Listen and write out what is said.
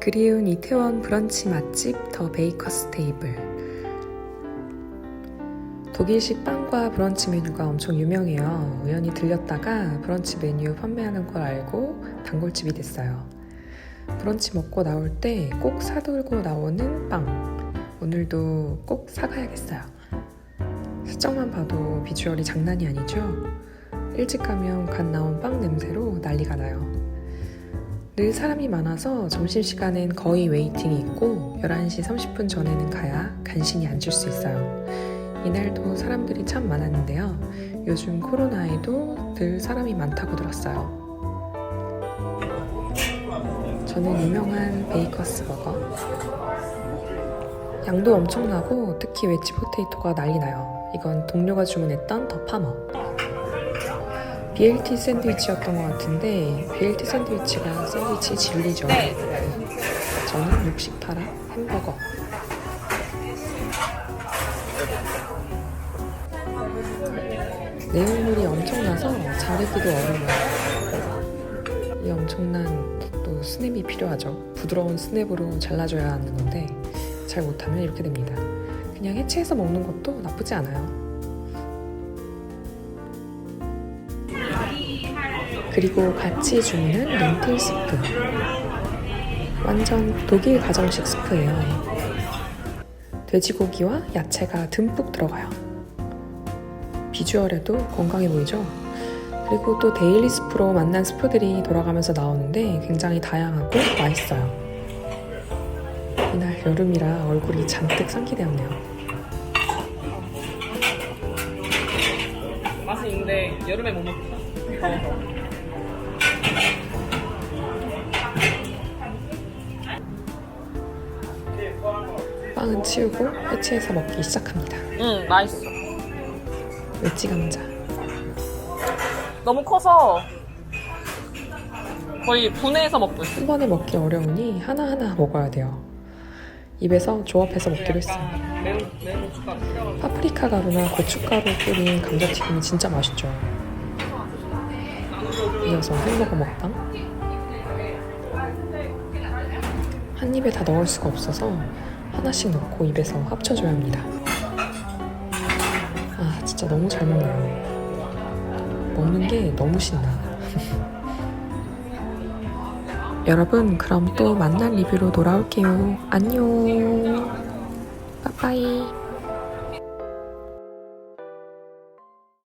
그리운 이태원 브런치 맛집 더 베이커스 테이블. 독일식 빵과 브런치 메뉴가 엄청 유명해요. 우연히 들렸다가 브런치 메뉴 판매하는 걸 알고 단골집이 됐어요. 브런치 먹고 나올 때 꼭 사들고 나오는 빵. 오늘도 꼭 사가야겠어요. 수정만 봐도 비주얼이 장난이 아니죠? 일찍 가면 갓 나온 빵 냄새로 난리가 나요. 늘 사람이 많아서 점심시간엔 거의 웨이팅이 있고 11시 30분 전에는 가야 간신히 앉을 수 있어요. 이날도 사람들이 참 많았는데요. 요즘 코로나에도 늘 사람이 많다고 들었어요. 저는 유명한 베이커스 버거. 양도 엄청나고 특히 웨지 포테이토가 난리 나요. 이건 동료가 주문했던 더 파머. BLT 샌드위치였던 것 같은데 BLT 샌드위치가 샌드위치 진리죠. 저는 육식 파라 햄버거. 내용물이 엄청나서 자르기도 어려워요. 이 엄청난 또 스냅이 필요하죠. 부드러운 스냅으로 잘라줘야 하는 건데 잘 못하면 이렇게 됩니다. 그냥 해체해서 먹는 것도 나쁘지 않아요. 그리고 같이 주문한 렌틸 스프. 완전 독일 가정식 스프예요. 돼지고기와 야채가 듬뿍 들어가요. 비주얼에도 건강해 보이죠? 그리고 또 데일리 스프로 만난 스프들이 돌아가면서 나오는데 굉장히 다양하고 맛있어요. 이날 여름이라 얼굴이 잔뜩 상기되었네요. 맛은 있는데 여름에 못 먹겠다. 더워서. 빵은 치우고 해체해서 먹기 시작합니다. 응, 맛있어. 웨지 감자. 너무 커서 거의 분해해서 먹고 있어. 한 번에 먹기 어려우니 하나하나 먹어야 돼요. 입에서 조합해서 먹기로 했어요. 매운 매운 뿌려. 파프리카 가루나 고춧가루 뿌린 감자튀김이 진짜 맛있죠. 이어서 햄버거 먹방. 한 입에 다 넣을 수가 없어서 하나씩 넣고 입에서 합쳐줘야 합니다. 아, 진짜 너무 잘 먹네요. 먹는 게 너무 신나. 여러분, 그럼 또 만난 리뷰로 돌아올게요. 안녕. 빠빠이.